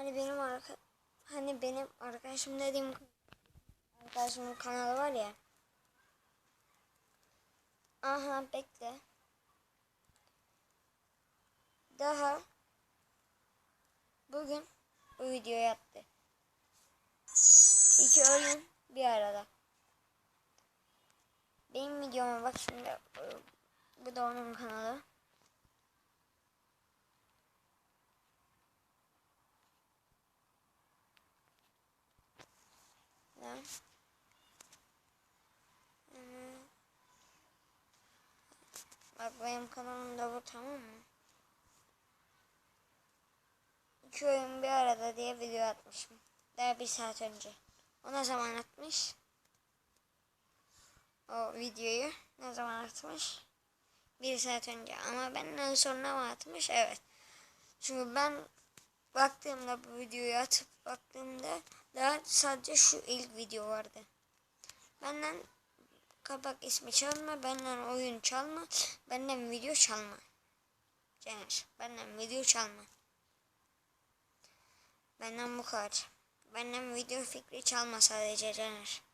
Hani benim arka hani benim arkadaşım dediğim arkadaşımın kanalı var ya. Aha bekle. Daha bugün bu videoyu attı. İki oyun bir arada. Benim videoma bak şimdi. Bu da onun kanalı. Hmm. Bak benim kanalımda bu tamam mı? İki oyun bir arada diye video atmışım. Daha bir saat önce. O ne zaman atmış? O videoyu ne zaman atmış? Bir saat önce. Ama benden sonra mı atmış? Evet. Çünkü ben baktığımda bu videoyu atıp baktığımda daha sadece şu ilk video vardı. Benden kapak ismi çalma, benden oyun çalma, benden video çalma. Caner, benden video çalma. Benden bu kadar. Benden video fikri çalma sadece Caner.